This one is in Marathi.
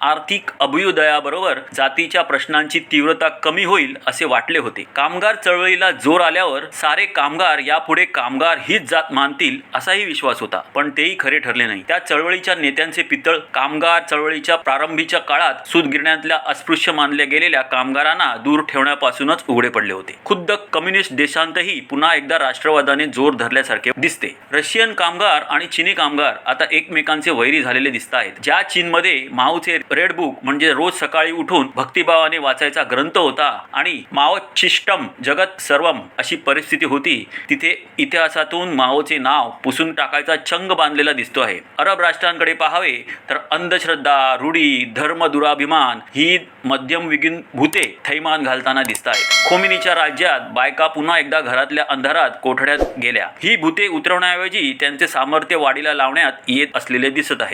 आर्थिक अभ्युदयाबरोबर जातीच्या प्रश्नांची तीव्रता कमी होईल असे वाटले होते. कामगार चळवळीला जोर आल्यावर सारे कामगार यापुढे कामगार हीच जात मानतील असाही विश्वास होता. पण तेही खरे ठरले नाही. त्या चळवळीच्या नेत्यांचे पितळ कामगार चळवळीच्या प्रारंभीच्या काळात सूतगिरण्यातल्या अस्पृश्य मानल्या गेलेल्या कामगारांना दूर ठेवण्यापासूनच उघडे पडले होते. खुद्द कम्युनिस्ट देशांतही पुन्हा एकदा राष्ट्रवादाने जोर धरल्यासारखे दिसते. रशियन कामगार आणि चिनी कामगार आता एकमेकांचे वैरी झालेले दिसत आहेत ज्या चीनमध्ये माओचे रेड बुक म्हणजे रोज सकाळी उठून भक्तिभावाने वाचायचा ग्रंथ होता आणि माओ जगत सर्वम अशी परिस्थिती होती. तिथे इतिहासातून माओचे नाव पुसून टाकायचा छंग बांधलेला दिसतो आहे. अरब राष्ट्रांकडे पाहावे तर अंधश्रद्धा रूढी धर्म दुराभिमान ही मध्यमविगीन भूते थैमान घालताना दिसत आहेत. खोमिनीच्या राज्यात बायका पुन्हा एकदा घरातल्या अंधारात कोठड्यात गेल्या. ही भूते उतरवण्याऐवजी त्यांचे सामर्थ्य वाढीला लावण्यात येत असलेले दिसत आहे.